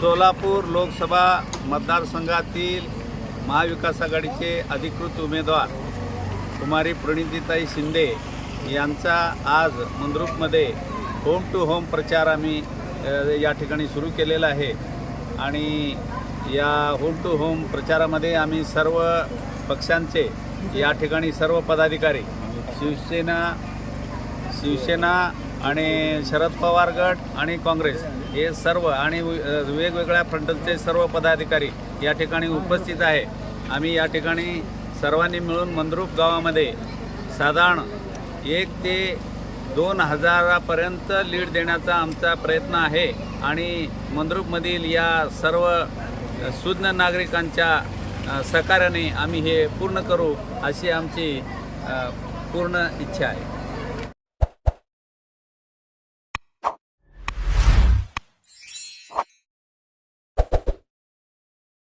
सोलापूर लोकसभा मतदारसंघातील महाविकास आघाडीचे अधिकृत उमेदवार कुमारी प्रणितीताई शिंदे यांचा आज मंद्रूपमध्ये होम टू होम प्रचार आम्ही या ठिकाणी सुरू केलेला आहे. आणि या होम टू होम प्रचारामध्ये आम्ही सर्व पक्षांचे या ठिकाणी सर्व पदाधिकारी शिवसेना शिवसेना आणि शरद पवार गट आणि काँग्रेस हे सर्व आणि वेगवेगळ्या फ्रंटचे सर्व पदाधिकारी या ठिकाणी उपस्थित आहे. आम्ही या ठिकाणी सर्वांनी मिळून मंद्रुप गावामध्ये साधारण एक ते दोन हजारापर्यंत लीड देण्याचा आमचा प्रयत्न आहे आणि मंद्रुपमधील या सर्व सुज्ञ नागरिकांच्या सहकार्याने आम्ही हे पूर्ण करू अशी आमची पूर्ण इच्छा आहे.